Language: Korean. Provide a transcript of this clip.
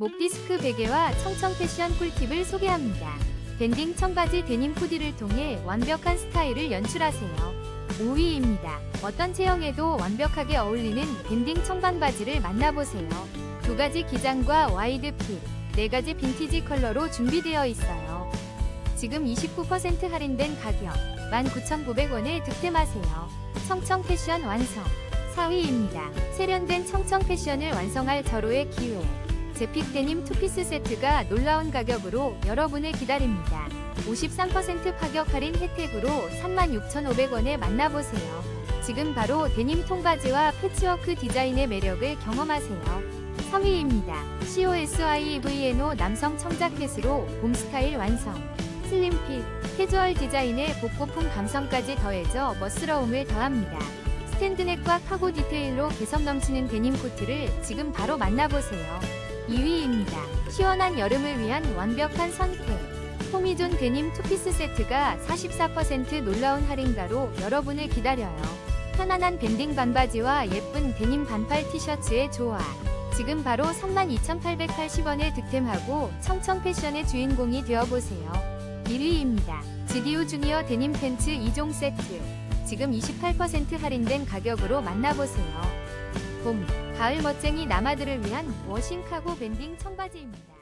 목디스크 베개와 청청 패션 꿀팁을 소개합니다. 밴딩 청바지 데님 코디를 통해 완벽한 스타일을 연출하세요. 5위입니다. 어떤 체형에도 완벽하게 어울리는 밴딩 청반바지를 만나보세요. 두 가지 기장과 와이드 핏, 네 가지 빈티지 컬러로 준비되어 있어요. 지금 29% 할인된 가격 19,900원에 득템하세요. 청청 패션 완성 4위입니다. 세련된 청청 패션을 완성할 절호의 기회. 제픽 데님 투피스 세트가 놀라운 가격으로 여러분을 기다립니다. 53% 파격 할인 혜택으로 36,500원에 만나보세요. 지금 바로 데님 통바지와 패치워크 디자인의 매력을 경험하세요. 3위입니다. COSIVNO 남성 청자켓으로 봄 스타일 완성. 슬림핏, 캐주얼 디자인의 복고풍 감성까지 더해져 멋스러움을 더합니다. 스탠드넥과 카고 디테일로 개성 넘치는 데님 코트를 지금 바로 만나보세요. 2위입니다. 시원한 여름을 위한 완벽한 선택. 토미존 데님 투피스 세트가 44% 놀라운 할인가로 여러분을 기다려요. 편안한 밴딩 반바지와 예쁜 데님 반팔 티셔츠의 조화. 지금 바로 32,880원에 득템하고 청청 패션의 주인공이 되어보세요. 1위입니다. GDO 주니어 데님 팬츠 2종 세트. 지금 28% 할인된 가격으로 만나보세요. 봄, 가을 멋쟁이 남아들을 위한 워싱 카고 밴딩 청바지입니다.